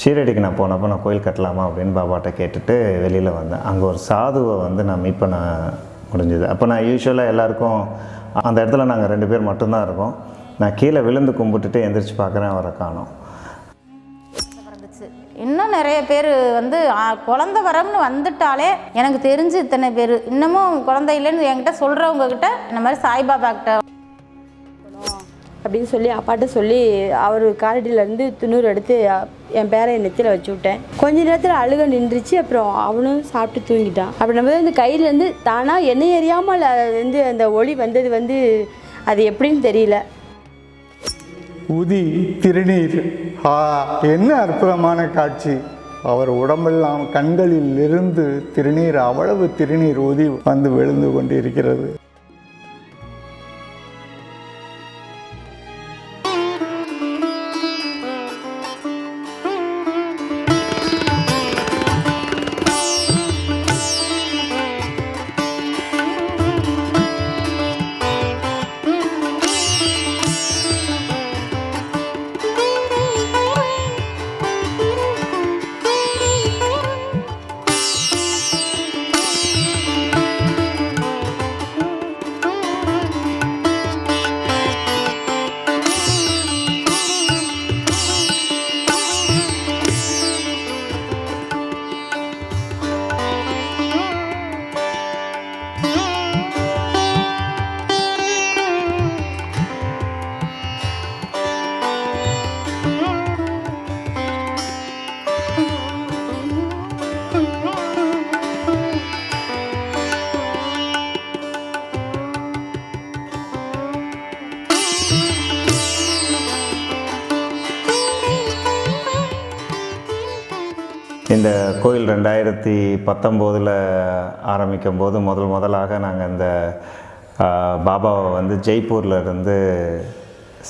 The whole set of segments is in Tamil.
ஷீரடிக்கு நான் போனப்போ நான் கோயில் கட்டலாமா அப்படின்னு பாபாட்ட கேட்டுட்டு வெளியில் வந்தேன். அங்கே ஒரு சாதுவை வந்து நான் மீட் பண்ண முடிஞ்சது. அப்போ நான் யூஸ்வலாக எல்லாருக்கும் அந்த இடத்துல நாங்கள் ரெண்டு பேர் மட்டும்தான் இருக்கோம். நான் கீழே விழுந்து கும்பிட்டுட்டு எந்திரிச்சு பார்க்குறேன் அவரை காணும். இன்னும் நிறைய பேர் வந்து குழந்த வரம்னு வந்துட்டாலே எனக்கு தெரிஞ்சு இத்தனை பேர். இன்னமும் குழந்தை இல்லைன்னு என்கிட்ட சொல்கிறவங்க கிட்ட இந்த மாதிரி சாய்பாபா கிட்ட அப்படின்னு சொல்லி அப்பாட்ட சொல்லி அவர் காரடியிலேருந்து துணூறு எடுத்து என் பேரை என் நெத்தியில் வச்சு விட்டேன். கொஞ்ச நேரத்தில் அழுக நின்றுச்சு அப்புறம் அவனும் சாப்பிட்டு தூங்கிட்டான். அப்படி நம்ம வந்து கையிலேருந்து தானாக என்ன எரியாமல் அது வந்து அந்த ஒளி வந்தது வந்து அது எப்படின்னு தெரியல. உதி திருநீர். ஆ என்ன அற்புதமான காட்சி. அவர் உடம்பெல்லாம் கண்களில் இருந்து திருநீர் அவ்வளவு திருநீர் ஊதி வந்து விழுந்து கொண்டிருக்கிறது. கோயில் ரெண்டாயிரத்தி பத்தொம்போதில் ஆரம்பிக்கும் போது முதல் முதலாக நாங்கள் இந்த பாபாவை வந்து ஜெய்ப்பூரில் இருந்து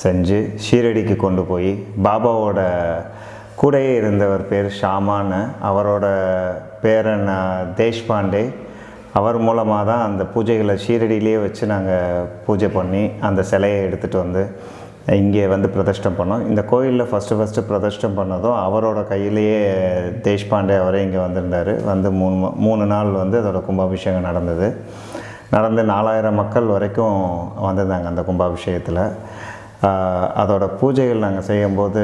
செஞ்சு ஷீரடிக்கு கொண்டு போய் பாபாவோட கூடையே இருந்தவர் பேர் ஷாமான்னு. அவரோட பேரன் தேஷ்பாண்டே. அவர் மூலமாக தான் அந்த பூஜைகளை ஷீரடியிலேயே வச்சு நாங்கள் பூஜை பண்ணி அந்த சிலையை எடுத்துகிட்டு வந்து இங்கே வந்து பிரதிஷ்டம் பண்ணோம். இந்த கோயிலில் ஃபஸ்ட்டு ஃபஸ்ட்டு பிரதிஷ்டம் பண்ணதும் அவரோட கையிலேயே தேஷ்பாண்டே அவரே இங்கே வந்திருந்தார். வந்து மூணு மூணு நாள் வந்து அதோட கும்பாபிஷேகம் நடந்தது. நடந்து நாலாயிரம் மக்கள் வரைக்கும் வந்திருந்தாங்க அந்த கும்பாபிஷேகத்தில். அதோட பூஜைகள் நாங்கள் செய்யும்போது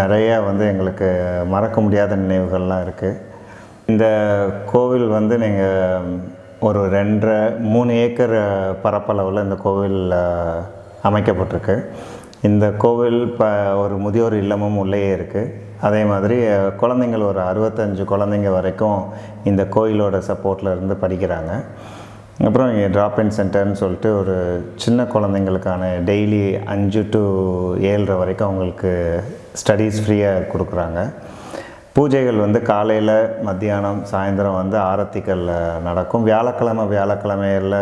நிறையா வந்து எங்களுக்கு மறக்க முடியாத நினைவுகள்லாம் இருக்குது இந்த கோவில் வந்து நீங்கள் ஒரு ரெண்டரை மூணு ஏக்கர் பரப்பளவில் இந்த கோவில் அமைக்கப்பட்டிருக்கு. இந்த கோவில் இப்போ ஒரு முதியோர் இல்லமும் உள்ளேயே இருக்குது அதே மாதிரி குழந்தைங்கள் ஒரு அறுபத்தஞ்சு குழந்தைங்க வரைக்கும் இந்த கோயிலோட சப்போர்ட்டில் இருந்து படிக்கிறாங்க. அப்புறம் இங்கே ட்ராப் இன் சென்டர்னு சொல்லிட்டு ஒரு சின்ன குழந்தைங்களுக்கான டெய்லி அஞ்சு டு ஏழரை வரைக்கும் அவங்களுக்கு ஸ்டடீஸ் ஃப்ரீயாக கொடுக்குறாங்க. பூஜைகள் வந்து காலையில் மத்தியானம் சாயந்தரம் வந்து ஆரத்திகள் நடக்கும். வியாழக்கிழமை வியாழக்கிழமையில்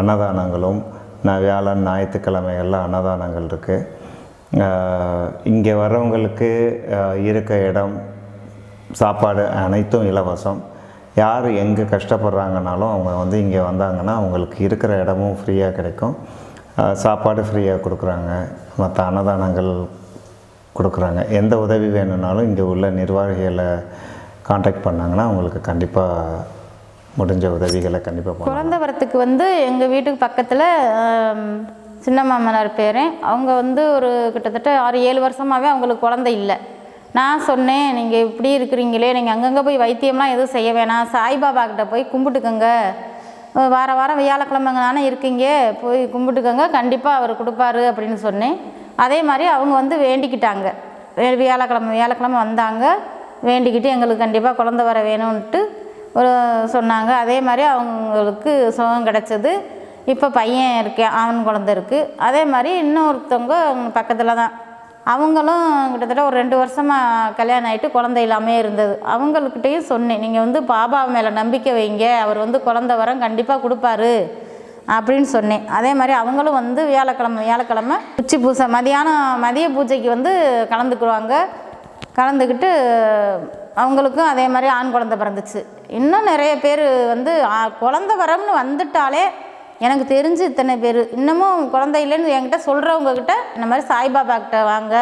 அன்னதானங்களும் நான் வியாழன் ஞாயிற்றுக்கிழமைகளில் அன்னதானங்கள் இருக்குது இங்கே வர்றவங்களுக்கு இருக்க இடம் சாப்பாடு அனைத்தும் இலவசம். யார் எங்கே கஷ்டப்படுறாங்கனாலும் அவங்க வந்து இங்கே வந்தாங்கன்னா அவங்களுக்கு இருக்கிற இடமும் ஃப்ரீயாக கிடைக்கும். சாப்பாடு ஃப்ரீயாக கொடுக்குறாங்க. மற்ற அன்னதானங்கள் கொடுக்குறாங்க. எந்த உதவி வேணும்னாலும் இங்கே உள்ள நிர்வாகிகளை காண்டாக்ட் பண்ணாங்கன்னா அவங்களுக்கு கண்டிப்பாக முடிஞ்ச உதவிகளை கண்டிப்பாக குழந்தை வரத்துக்கு வந்து எங்கள் வீட்டுக்கு பக்கத்தில் சின்ன மாமனார் பேர். அவங்க வந்து ஒரு கிட்டத்தட்ட ஆறு ஏழு வருஷமாகவே அவங்களுக்கு குழந்தை இல்லை. நான் சொன்னேன் நீங்கள் இப்படி இருக்கிறீங்களே நீங்கள் அங்கங்கே போய் வைத்தியம்லாம் எதுவும் செய்ய வேணாம். சாய்பாபா கிட்ட போய் கும்பிட்டுக்கோங்க. வார வாரம் வியாழக்கிழமைங்க தானே இருக்கீங்க போய் கும்பிட்டுக்கோங்க. கண்டிப்பாக அவர் கொடுப்பாரு அப்படின்னு சொன்னேன். அதே மாதிரி அவங்க வந்து வேண்டிக்கிட்டாங்க. வே- வியாழக்கிழமை வியாழக்கிழமை வந்தாங்க. வேண்டிக்கிட்டு எங்களுக்கு கண்டிப்பாக குழந்த வர வேணும்ன்ட்டு சொன்னாங்க. அதே மாதிரி அவங்களுக்கு சுகம் கிடச்சது. இப்போ பையன் இருக்கேன் ஆண் குழந்தை இருக்குது அதே மாதிரி இன்னொருத்தவங்க பக்கத்தில் தான். அவங்களும் கிட்டத்தட்ட ஒரு ரெண்டு வருஷமாக கல்யாணம் ஆகிட்டு குழந்தை இல்லாமல் இருந்தது. அவங்கக்கிட்டையும் சொன்னேன் நீங்கள் வந்து பாபா மேலே நம்பிக்கை வைங்க. அவர் வந்து குழந்தை வரம் கண்டிப்பாக கொடுப்பாரு. அப்படின்னு சொன்னேன். அதே மாதிரி அவங்களும் வந்து வியாழக்கிழமை வியாழக்கிழமை உச்சி பூசை மதியானம் மதிய பூஜைக்கு வந்து கலந்துக்குவாங்க. கலந்துக்கிட்டு அவங்களுக்கும் அதே மாதிரி ஆண் குழந்தை பிறந்துச்சு. இன்னும் நிறைய பேர் வந்து குழந்த வரம்னு வந்துட்டாலே எனக்கு தெரிஞ்சு இத்தனை பேர். இன்னமும் குழந்தை இல்லைன்னு என்கிட்ட சொல்கிறவங்க கிட்ட இந்த மாதிரி சாய்பாபா கிட்ட வாங்க.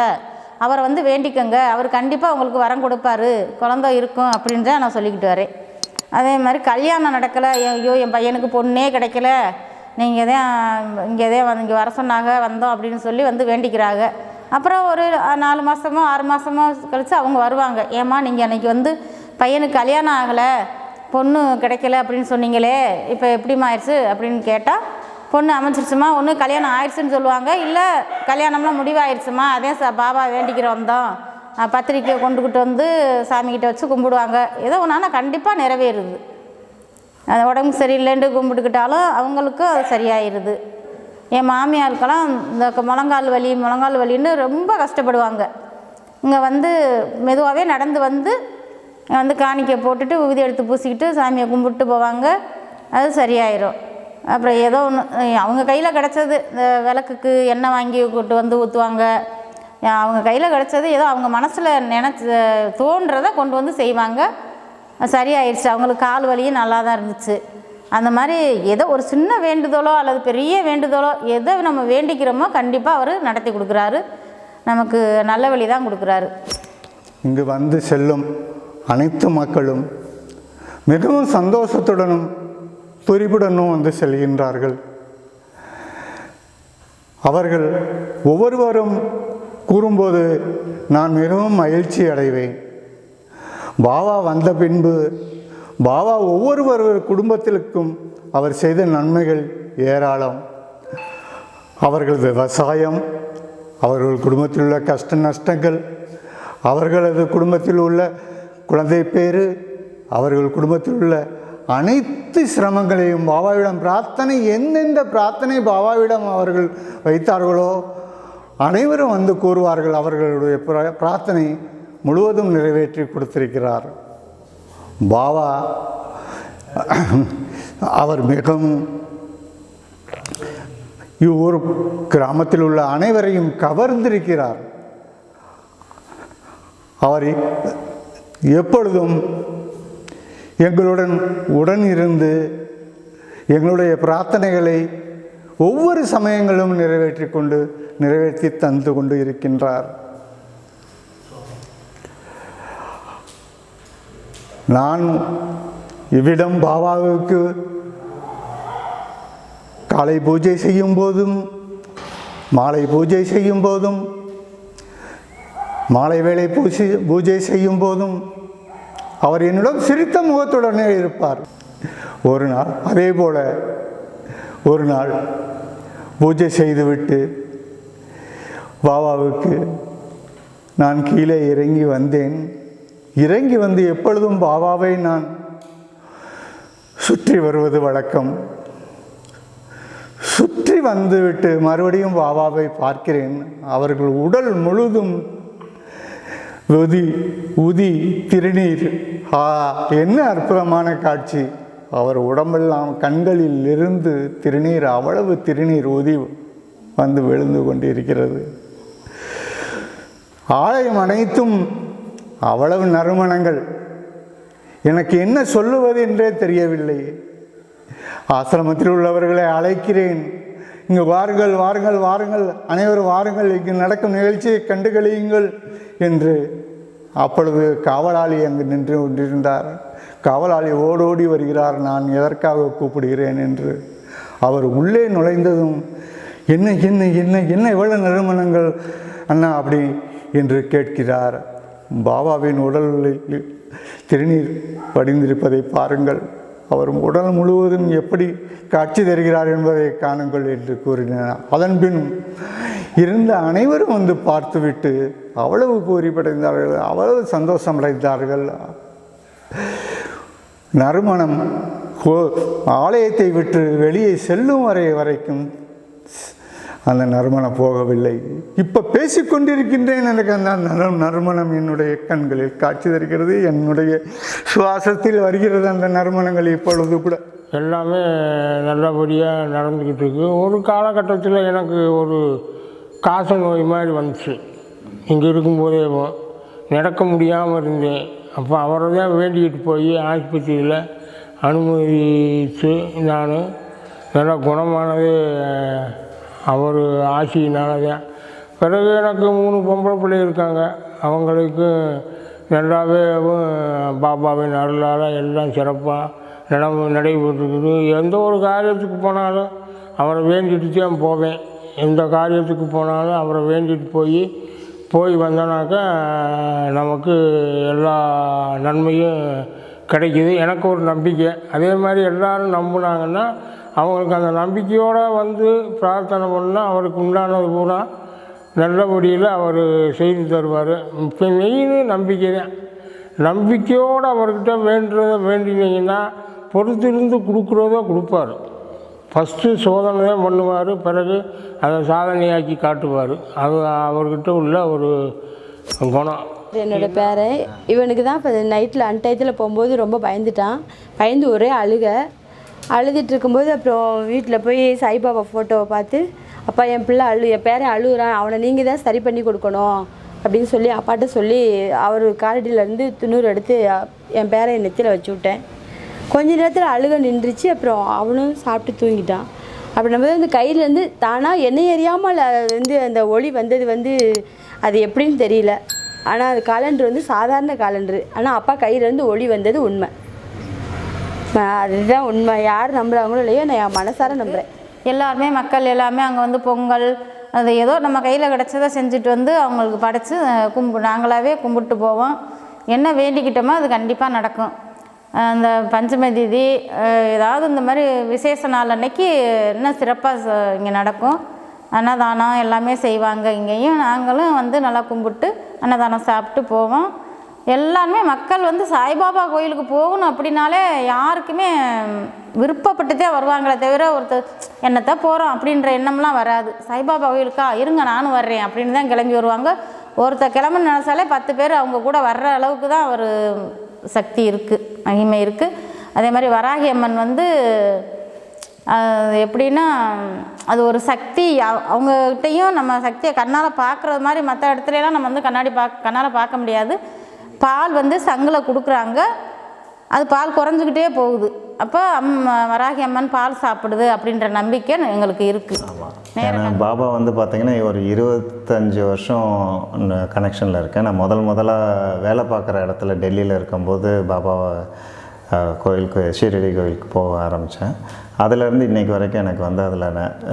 அவரை வந்து வேண்டிக்கோங்க. அவர் கண்டிப்பாக உங்களுக்கு வரம் கொடுப்பாரு. குழந்தை இருக்கும் அப்படின்னு தான் நான் சொல்லிக்கிட்டு வரேன். அதே மாதிரி கல்யாணம் நடக்கலை. ஐயோ என் பையனுக்கு பொண்ணே கிடைக்கல. நீங்கள் தான் இங்கே தான் இங்கே வர சொன்னாங்க வந்தோம் அப்படின்னு சொல்லி வந்து வேண்டிக்கிறாங்க. அப்புறம் ஒரு நாலு மாதமோ ஆறு மாதமோ கழித்து அவங்க வருவாங்க. ஏம்மா நீங்கள் அன்றைக்கி வந்து பையனுக்கு கல்யாணம் ஆகலை பொண்ணு கிடைக்கல அப்படின்னு சொன்னீங்களே இப்போ எப்படிம்மா ஆயிடுச்சு அப்படின்னு கேட்டால் பொண்ணு அமைஞ்சிருச்சுமா ஒன்று கல்யாணம் ஆயிடுச்சுன்னு சொல்லுவாங்க. இல்லை கல்யாணம்லாம் முடிவாயிருச்சுமா அதே ச பாபா வேண்டிக்கிற வந்தோம். பத்திரிக்கையை கொண்டுக்கிட்டு வந்து சாமிக்கிட்ட வச்சு கும்பிடுவாங்க. ஏதோ ஒன்று ஆனால் கண்டிப்பாக நிறைவேறுது. அது உடம்பு சரியில்லைன்ட்டு கும்பிட்டுக்கிட்டாலும் அவங்களுக்கும் அது சரியாயிருது. என் மாமியாருக்கெல்லாம் இந்த முழங்கால் வலி முழங்கால் வலின்னு ரொம்ப கஷ்டப்படுவாங்க. இங்கே வந்து மெதுவாகவே நடந்து வந்து வந்து காணிக்கை போட்டுட்டு ஊதி எடுத்து பூசிக்கிட்டு சாமியை கும்பிட்டு போவாங்க. அது சரியாயிரும். அப்புறம் ஏதோ ஒன்று அவங்க கையில் கிடச்சது இந்த விளக்குக்கு எண்ணெய் வாங்கி கொண்டு வந்து ஊற்றுவாங்க அவங்க கையில் கிடச்சது ஏதோ அவங்க மனசில் நினச்ச தோன்றதை கொண்டு வந்து செய்வாங்க. சரியாயிருச்சு. அவங்களுக்கு கால் வலியும் நல்லா தான் இருந்துச்சு. அந்த மாதிரி ஏதோ ஒரு சின்ன வேண்டுதலோ அல்லது பெரிய வேண்டுதலோ எதை நம்ம வேண்டிக்கிறோமோ கண்டிப்பாக அவர் நடத்தி கொடுக்குறாரு. நமக்கு நல்ல வழி தான் கொடுக்குறாரு. இங்கு வந்து செல்லும் அனைத்து மக்களும் மிகவும் சந்தோஷத்துடனும் துரிபுடனும் வந்து செல்கின்றார்கள். அவர்கள் ஒவ்வொருவரும் கூறும்போது நான் மிகவும் மகிழ்ச்சி அடைவேன். பாபா வந்த பின்பு பாபா ஒவ்வொருவர் குடும்பத்திற்கும் அவர் செய்த நன்மைகள் ஏராளம். அவர்கள் விவசாயம் அவர்கள் குடும்பத்தில் உள்ள கஷ்ட நஷ்டங்கள் அவர்களது குடும்பத்தில் உள்ள குழந்தை பேரு அவர்கள் குடும்பத்தில் உள்ள அனைத்து சிரமங்களையும் பாபாவிடம் பிரார்த்தனை எந்தெந்த பிரார்த்தனை பாபாவிடம் அவர்கள் வைத்தார்களோ அனைவரும் வந்து கூறுவார்கள் அவர்களுடைய பிரார்த்தனை முழுவதும் நிறைவேற்றி கொடுத்திருக்கிறார். பாவா அவர் மிகவும் இவ்வொரு கிராமத்தில் உள்ள அனைவரையும் கவர்ந்திருக்கிறார். அவர் எப்பொழுதும் எங்களுடன் உடன் இருந்து எங்களுடைய பிரார்த்தனைகளை ஒவ்வொரு சமயங்களும் நிறைவேற்றி கொண்டு நிறைவேற்றி தந்து கொண்டு இருக்கின்றார். நான் இவ்விடம் பாபாவுக்கு காலை பூஜை செய்யும் போதும் மாலை பூஜை செய்யும் போதும் மாலை வேளை பூசி பூஜை செய்யும் போதும் அவர் என்னிடம் சிரித்த முகத்துடனே இருப்பார். ஒரு நாள் அதே போல ஒரு நாள் பூஜை செய்துவிட்டு பாபாவுக்கு நான் கீழே இறங்கி வந்தேன். இறங்கி வந்து எப்பொழுதும் பாபாவை நான் சுற்றி வருவது வழக்கம். சுற்றி வந்துவிட்டு மறுபடியும் பாபாவை பார்க்கிறேன். அவர்கள் உடல் முழுதும் உதி உதி திருநீர். ஆ என்ன அற்புதமான காட்சி. அவர் உடம்பெல்லாம் கண்களில் இருந்து திருநீர் அவ்வளவு திருநீர் உதி வந்து விழுந்து கொண்டிருக்கிறது. ஆலயம் அனைத்தும் அவ்வளவு நறுமணங்கள். எனக்கு என்ன சொல்லுவது என்றே தெரியவில்லை. ஆசிரமத்தில் உள்ளவர்களை அழைக்கிறேன். இங்கு வாருங்கள் வாருங்கள் வாருங்கள். அனைவரும் வாருங்கள். இங்கு நடக்கும் நிகழ்ச்சியை கண்டுகளியுங்கள் என்று அப்பொழுது காவலாளி அங்கு நின்று கொண்டிருந்தார். காவலாளி ஓடோடி வருகிறார். நான் எதற்காக கூப்பிடுகிறேன் என்று. அவர் உள்ளே நுழைந்ததும் என்ன என்ன என்ன என்ன எவ்வளவு நறுமணங்கள் அண்ணா அப்படி? என்று கேட்கிறார். பாபாவின் உடலில் திருநீர் வடிந்திருப்பதை பாருங்கள். அவர் உடல் முழுவதும் எப்படி காட்சி தருகிறார் என்பதை காணுங்கள் என்று கூறினார். அதன் பின் இருந்த அனைவரும் வந்து பார்த்துவிட்டு அவ்வளவு பூரிப்படைந்தார்கள் அவ்வளவு சந்தோஷம் அடைந்தார்கள் நறுமணம் ஆலயத்தை விட்டு வெளியே செல்லும் வரை வரைக்கும் அந்த நறுமணம் போகவில்லை. இப்போ பேசிக்கொண்டிருக்கின்றேன் எனக்கு அந்த நறுமணம் என்னுடைய கண்களில் காட்சி தருகிறது என்னுடைய சுவாசத்தில் வருகிறது அந்த நறுமணங்கள் இப்பொழுது கூட. எல்லாமே நல்லபடியாக நடந்துக்கிட்டு இருக்கு ஒரு காலகட்டத்தில் எனக்கு ஒரு காச நோய் மாதிரி வந்துச்சு. இங்கே இருக்கும்போதே நடக்க முடியாமல் இருந்தேன். அப்போ அவரை தான் வேண்டிக்கிட்டு போய் ஆஸ்பத்திரியில் அனுமதிச்சு நான் நல்லா குணமானது அவர் ஆசியினால தான் பிறகு எனக்கு மூணு பொம்பளை பிள்ளை இருக்காங்க. அவங்களுக்கு நல்லாவே பாபாவின் அருளால் எல்லாம் சிறப்பாக நடவு நடைபெற்றுக்குது. எந்த ஒரு காரியத்துக்கு போனாலும் அவரை வேண்டிட்டு தான் போவேன். எந்த காரியத்துக்கு போனாலும் அவரை வேண்டிட்டு போய் போய் வந்தோனாக்கா நமக்கு எல்லா நன்மையும் கிடைக்கிது. எனக்கு ஒரு நம்பிக்கை. அதே மாதிரி எல்லோரும் நம்பினாங்கன்னா அவங்களுக்கு அந்த நம்பிக்கையோடு வந்து பிரார்த்தனை பண்ணால் அவருக்கு உண்டானது பூரா நல்லபடியில் அவர் செய்து தருவார். இப்போ மெயின் நம்பிக்கை தான். நம்பிக்கையோடு அவர்கிட்ட வேண்டுறத வேண்டினீங்கன்னா பொறுத்திருந்து கொடுக்குறதோ கொடுப்பாரு. ஃபஸ்ட்டு சோதனை தான் பண்ணுவார் பிறகு அதை சாதனையாக்கி காட்டுவார். அது அவர்கிட்ட உள்ள ஒரு குணம். என்னோட பேரை. இவனுக்கு தான் இப்போ நைட்டில் அன்டயத்தில் போகும்போது ரொம்ப பயந்துட்டான். பயந்து ஒரே அழுக. அழுதுட்டு இருக்கும்போது அப்புறம் வீட்டில் போய் சாய்பாபா ஃபோட்டோவை பார்த்து அப்பா என் பிள்ளை அழு என் பேரன் அழுகுறான் அவனை நீங்கள் தான் சரி பண்ணி கொடுக்கணும். அப்படின்னு சொல்லி அப்பாட்ட சொல்லி அவர் காலடியிலேருந்து துணூறு எடுத்து என் பேரை நெத்தியில் வச்சு விட்டேன். கொஞ்ச நேரத்தில் அழுக நின்றுச்சு அப்புறம் அவனும் சாப்பிட்டு தூங்கிட்டான். அப்படி நம்ம வந்து கையிலேருந்து தானாக என்னை எறியாமல் அது வந்து அந்த ஒளி வந்தது வந்து அது எப்படின்னு தெரியல. ஆனால் அது காலண்டர் வந்து சாதாரண காலண்டரு ஆனால் அப்பா கையிலேருந்து ஒளி வந்தது உண்மை. அதுதான் உண்மை. யார் நம்புகிறாங்களோ இல்லையோ நான் என் மனசார நம்புகிறேன் எல்லாருமே மக்கள் எல்லாமே அங்கே வந்து பொங்கல் அது ஏதோ நம்ம கையில் கிடச்சதை செஞ்சுட்டு வந்து அவங்களுக்கு படைத்து கும்பு நாங்களாகவே கும்பிட்டு போவோம். என்ன வேண்டிக்கிட்டோமோ அது கண்டிப்பாக நடக்கும். அந்த பஞ்சம தீதி ஏதாவது இந்த மாதிரி விசேஷ நாள் அன்னைக்கு இன்னும் சிறப்பாக இங்கே நடக்கும். அன்னதானம் எல்லாமே செய்வாங்க இங்கேயும். நாங்களும் வந்து நல்லா கும்பிட்டு அன்னதானம் சாப்பிட்டு போவோம். எல்லாருமே மக்கள் வந்து சாய்பாபா கோயிலுக்கு போகணும் அப்படின்னாலே யாருக்குமே விருப்பப்பட்டுதே வருவாங்களே தவிர ஒருத்தர் என்னத்தான் போகிறோம் அப்படின்ற எண்ணம்லாம் வராது. சாய்பாபா கோயிலுக்கா? இருங்க நானும் வர்றேன். அப்படின்னு தான் கிளம்பி வருவாங்க. ஒருத்தர் கிளம்புன்னு நினச்சாலே பத்து பேர் அவங்க கூட வர்ற அளவுக்கு தான் ஒரு சக்தி இருக்குது மகிமை இருக்குது அதே மாதிரி வராகி அம்மன் வந்து எப்படின்னா அது ஒரு சக்தி. அவங்ககிட்டையும் நம்ம சக்தியை கண்ணால் பார்க்குறது மாதிரி மற்ற இடத்துலலாம் நம்ம வந்து கண்ணாடி பார்க்க கண்ணால் பார்க்க முடியாது. பால் வந்து சங்கில் கொடுக்குறாங்க. அது பால் குறைஞ்சிக்கிட்டே போகுது. அப்போ அம்மா வராகி அம்மன் பால் சாப்பிடுது அப்படின்ற நம்பிக்கை எங்களுக்கு இருக்குது பாபா வந்து பார்த்தீங்கன்னா ஒரு இருபத்தஞ்சி வருஷம் கனெக்ஷனில் இருக்கேன் நான் முதல் முதலாக வேலை பார்க்குற இடத்துல டெல்லியில் இருக்கும்போது பாபாவை அஹ், கோயிலுக்கு ஷீரடி கோயிலுக்கு போக ஆரம்பித்தேன் அதுலேருந்து இன்றைக்கி வரைக்கும் எனக்கு வந்து அதில்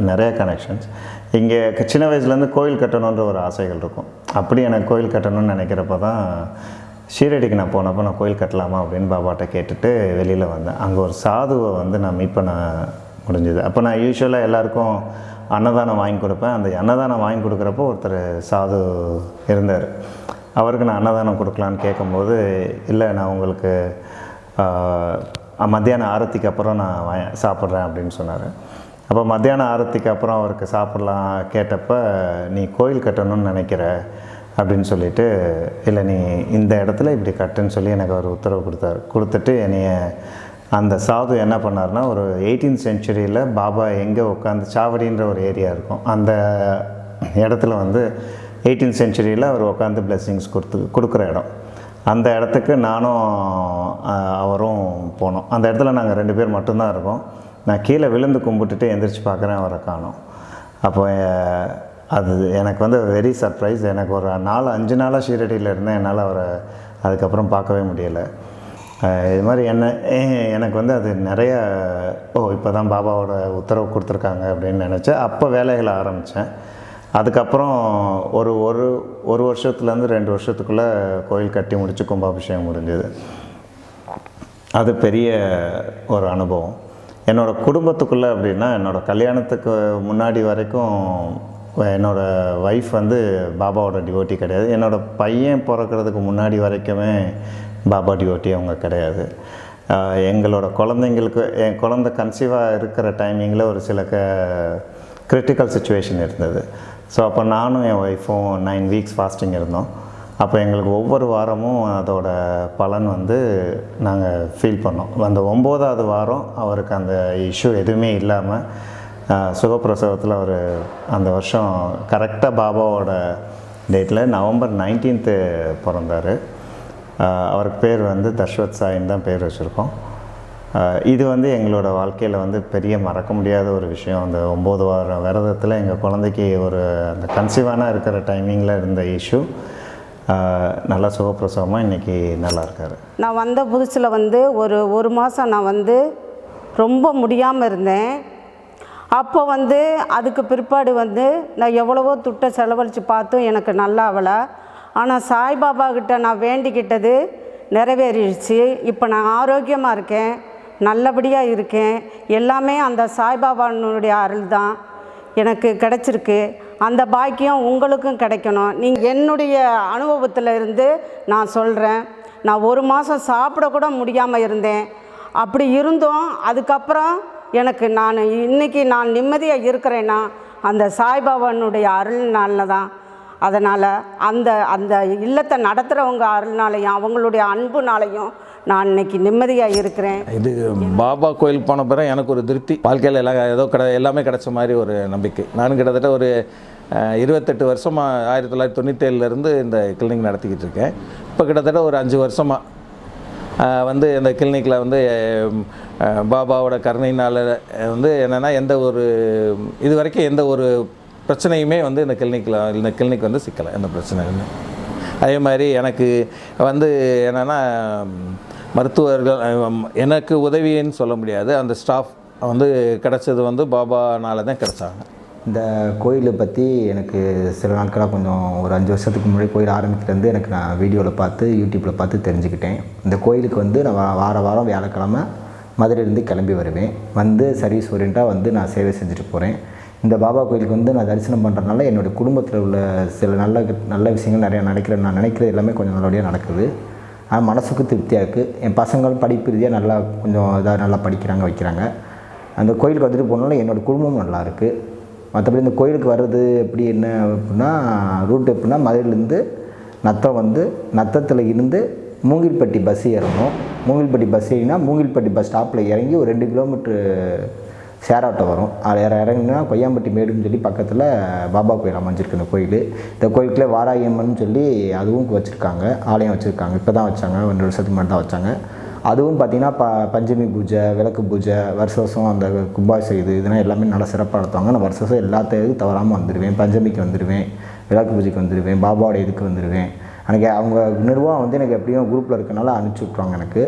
நிறைய கனெக்ஷன்ஸ் இங்கே சின்ன வயசுலேருந்து கோயில் கட்டணுன்ற ஒரு ஆசைகள் இருக்கும். அப்படி எனக்கு கோயில் கட்டணும்னு நினைக்கிறப்ப தான் ஷீரடிக்கு நான் போனப்போ நான் கோயில் கட்டலாமா அப்படின்னு பாபாட்ட கேட்டுட்டு வெளியில் வந்தேன். அங்கே ஒரு சாதுவை வந்து நான் மீட் பண்ண முடிஞ்சுது. அப்போ நான் யூஸ்வலாக எல்லாருக்கும் அன்னதானம் வாங்கி கொடுப்பேன். அந்த அன்னதானம் வாங்கி கொடுக்குறப்போ ஒருத்தர் சாது இருந்தார். அவருக்கு நான் அன்னதானம் கொடுக்கலான்னு கேட்கும்போது இல்லை நான் உங்களுக்கு மத்தியானம் ஆரத்திக்கு அப்புறம் நான் வா சாப்பிட்றேன் அப்படின்னு சொன்னார். அப்போ மத்தியானம் ஆரத்திக்கு அப்புறம் அவருக்கு சாப்பிட்லாம் கேட்டப்போ நீ கோயில் கட்டணும்னு நினைக்கிற. அப்படின்னு சொல்லிட்டு இல்லை நீ இந்த இடத்துல இப்படி கட்டுன்னு சொல்லி எனக்கு அவர் உத்தரவு கொடுத்தாரு. கொடுத்துட்டு என்னைய அந்த சாது என்ன பண்ணார்னா ஒரு எயிட்டீன் செஞ்சுரியில் பாபா எங்கே உட்காந்து சாவடின்ற ஒரு ஏரியா இருக்கும். அந்த இடத்துல வந்து எயிட்டீன் செஞ்சுரியில் அவர் உட்காந்து பிளெஸ்ஸிங்ஸ் கொடுத்து கொடுக்குற இடம். அந்த இடத்துக்கு நானும் அவரும் போனோம். அந்த இடத்துல நாங்கள் ரெண்டு பேர் மட்டும்தான் இருக்கோம். நான் கீழே விழுந்து கும்பிட்டுட்டு எந்திரிச்சு பார்க்குறேன் அவரை காணும். அப்போ அது எனக்கு வந்து வெரி சர்ப்ரைஸ் எனக்கு ஒரு நாலு அஞ்சு நாளாக ஷீரடியில் இருந்தேன். என்னால் அவரை அதுக்கப்புறம் பார்க்கவே முடியலை. இது மாதிரி என்ன ஏ- எனக்கு வந்து அது நிறைய ஓ இப்போ தான் பாபாவோட உத்தரவு கொடுத்துருக்காங்க அப்படின்னு நினச்சேன் அப்போ வேலைகளை ஆரம்பித்தேன் அதுக்கப்புறம் ஒரு ஒரு ஒரு வருஷத்துலேருந்து ரெண்டு வருஷத்துக்குள்ளே கோயில் கட்டி முடித்து கும்பாபிஷேகம் முடிஞ்சது. அது பெரிய ஒரு அனுபவம். என்னோடய குடும்பத்துக்குள்ளே அப்படின்னா என்னோடய கல்யாணத்துக்கு முன்னாடி வரைக்கும் என்னோடய ஒய்ஃப் வந்து பாபாவோட டிவோட்டி கிடையாது. என்னோடய பையன் பிறக்கிறதுக்கு முன்னாடி வரைக்குமே பாபா டிவோட்டி அவங்க கிடையாது. எங்களோட குழந்தைங்களுக்கு என் குழந்த கன்சீவாக இருக்கிற டைமிங்கில் ஒரு சில க கிரிட்டிக்கல் சுச்சுவேஷன் இருந்தது. ஸோ அப்போ நானும் என் ஒய்ஃபும் நைன் வீக்ஸ் ஃபாஸ்டிங் இருந்தோம். அப்போ எங்களுக்கு ஒவ்வொரு வாரமும் அதோட பலன் வந்து நாங்கள் ஃபீல் பண்ணோம். அந்த ஒம்போதாவது வாரம் அவருக்கு அந்த இஷ்யூ எதுவுமே இல்லாமல் சுகப்பிரசவத்தில் அவர் அந்த வருஷம் கரெக்டாக பாபாவோட டேட்டில் நவம்பர் நைன்டீன்த்து பிறந்தார். அவருக்கு பேர் வந்து தஷ்வத் சாயின்னு தான் பேர் வச்சுருக்கோம். இது வந்து எங்களோட வாழ்க்கையில் வந்து பெரிய மறக்க முடியாத ஒரு விஷயம். அந்த ஒம்பது வாரம் விரதத்தில் எங்கள் குழந்தைக்கு ஒரு அந்த கன்சீவானாக இருக்கிற டைமிங்கில் இருந்த இஷ்யூ நல்லா சுகப்பிரசவமாக இன்றைக்கி நல்லா இருக்காரு. நான் வந்த புதுசில் வந்து ஒரு ஒரு மாதம் நான் வந்து ரொம்ப முடியாமல் இருந்தேன். அப்போ வந்து அதுக்கு பிற்பாடு வந்து நான் எவ்வளவோ துட்டை செலவழித்து பார்த்தும் எனக்கு நல்லா ஆகலை ஆனால் சாய்பாபா கிட்ட நான் வேண்டிக்கிட்டது நிறைவேறிடுச்சு. இப்போ நான் ஆரோக்கியமாக இருக்கேன் நல்லபடியாக இருக்கேன். எல்லாமே அந்த சாய்பாபானுடைய அருள் தான். எனக்கு கிடச்சிருக்கு. அந்த பாக்கியம் உங்களுக்கும் கிடைக்கணும். நீங்கள் என்னுடைய அனுபவத்தில் இருந்து நான் சொல்கிறேன் நான் ஒரு மாதம் சாப்பிடக்கூட முடியாமல் இருந்தேன். அப்படி இருந்தும். அதுக்கப்புறம் எனக்கு நான் இன்றைக்கி நான் நிம்மதியாக இருக்கிறேன்னா அந்த சாய்பாபானுடைய அருள்னால தான் அதனால் அந்த அந்த இல்லத்தை நடத்துகிறவங்க அருள்னாலையும் அவங்களுடைய அன்புனாலையும் நான் இன்னைக்கு நிம்மதியாக இருக்கிறேன். இது பாபா கோயில் போன பிறகு எனக்கு ஒரு திருப்தி. வாழ்க்கையில் எல்லாம் ஏதோ கிட எல்லாமே கிடைச்ச மாதிரி ஒரு நம்பிக்கை. நானும் கிட்டத்தட்ட ஒரு இருபத்தெட்டு வருஷமாக ஆயிரத்தி தொள்ளாயிரத்தி தொண்ணூற்றேழுலேருந்து இந்த கிளினிக் நடத்திக்கிட்டு இருக்கேன். இப்போ கிட்டத்தட்ட ஒரு அஞ்சு வருஷமாக வந்து இந்த கிளினிக்கில் வந்து பாபாவோட கருணையினால் வந்து என்னென்னா எந்த ஒரு இது வரைக்கும் எந்த ஒரு பிரச்சனையுமே வந்து இந்த கிளினிக்கில் இந்த கிளினிக் வந்து சிக்கலை எந்த பிரச்சனையுமே. அதே மாதிரி எனக்கு வந்து என்னென்னா மருத்துவர்கள் எனக்கு உதவின்னு சொல்ல முடியாது. அந்த ஸ்டாஃப் வந்து கிடச்சது வந்து பாபானால தான் கிடச்சாங்க. இந்த கோயிலை பற்றி எனக்கு சில நாட்களாக கொஞ்சம் ஒரு அஞ்சு வருஷத்துக்கு முன்னாடி கோயில் ஆரம்பிக்கிலேருந்து எனக்கு நான் வீடியோவில் பார்த்து யூடியூப்பில் பார்த்து தெரிஞ்சுக்கிட்டேன். இந்த கோயிலுக்கு வந்து நான் வா- வார வாரம் வியாழக்கிழமை மதுரையிலேருந்து கிளம்பி வருவேன். வந்து சர்வீஸ் ஓரியண்டாக வந்து நான் சேவை செஞ்சுட்டு போகிறேன் இந்த பாபா கோயிலுக்கு வந்து நான் தரிசனம் பண்ணுறதுனால என்னுடைய குடும்பத்தில் உள்ள சில நல்ல நல்ல விஷயங்கள் நிறையா நடக்கிறேன் நான் நினைக்கிறது எல்லாமே கொஞ்சம் நல்லபடியாக நடக்குது. ஆனால் மனசுக்கு திருப்தியாக இருக்குது என் பசங்களும் படிப்பு ரீதியாக நல்லா கொஞ்சம் இதாக நல்லா படிக்கிறாங்க வைக்கிறாங்க. அந்த கோயிலுக்கு வந்துட்டு போனாலும் என்னோடய குடும்பமும் நல்லா இருக்குது மற்றபடி இந்த கோயிலுக்கு வர்றது எப்படி என்ன அப்படின்னா ரூட் எப்படின்னா மதுரையிலேருந்து நத்தம் வந்து நத்தத்தில் இருந்து மூங்கில்பட்டி பஸ் ஏறணும். மூங்கில்பட்டி பஸ் ஏறினா மூங்கில்பட்டி பஸ் ஸ்டாப்பில் இறங்கி ஒரு ரெண்டு கிலோமீட்ரு சேர் ஆட்டோ வரும் அதில் இறங்கினா கொய்யாம்பட்டி மேடுன்னு சொல்லி பக்கத்தில் பாபா கோயில் அமைஞ்சிருக்கு இந்த கோயில். இந்த கோயிலுக்குள்ளே வாராயம்மன் சொல்லி அதுவும் வச்சுருக்காங்க. ஆலயம் வச்சுருக்காங்க. இப்போ தான் வச்சாங்க. ரெண்டு வருஷத்துக்கு முன்னாடி தான் வச்சாங்க. அதுவும் பார்த்திங்கன்னா ப பஞ்சமி பூஜை விளக்கு பூஜை வருஷ வருஷம் அந்த கும்பாபிஷேகம் இது இதெல்லாம் எல்லாமே நல்லா சிறப்பாக நடத்துவாங்க. நான் வருஷ வருஷம் எல்லாத்தையும் தவறாமல் வந்துடுவேன் பஞ்சமிக்கு வந்துடுவேன் விளக்கு பூஜைக்கு வந்துடுவேன் பாபாவோட இதுக்கு வந்துடுவேன் எனக்கு அவங்க நிர்வாகம் வந்து எனக்கு எப்படியும் குரூப்பில் இருக்கனால அனுப்பிச்சி விட்ருவாங்க எனக்கு.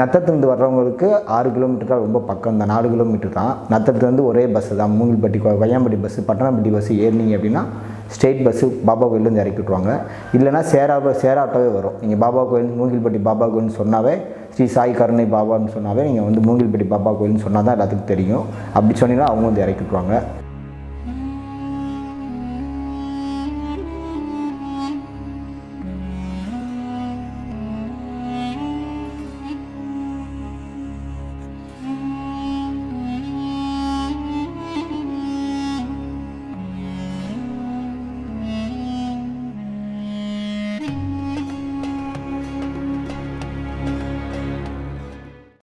நத்தத்துலேருந்து வர்றவங்களுக்கு ஆறு கிலோமீட்டர் ரொம்ப பக்கம் தான். நாலு கிலோமீட்டர் தான். நத்தத்துலேருந்து ஒரே பஸ்ஸு தான். மூங்கில்பட்டி கொய்யாம்பட்டி பஸ்ஸு பட்டணப்பட்டி பஸ்ஸு ஏறினீங்க அப்படின்னா ஸ்டேட் பஸ்ஸு பாபா கோயிலேருந்து இறக்கி விட்ருவாங்க இல்லைனா சேரா சேரா ஆட்டோவே வரும். நீங்கள் பாபா கோயில் மூங்கில்பட்டி பாபா கோயில்னு சொன்னாவே ஸ்ரீ சாய் கருணை பாபான்னு சொன்னாவே நீங்கள் வந்து மூங்கில்பட்டி பாபா கோயில்னு சொன்னால் தான் எல்லாத்துக்கும் தெரியும். அப்படி சொன்னீங்கன்னா அவங்க வந்து இறக்கி விட்ருவாங்க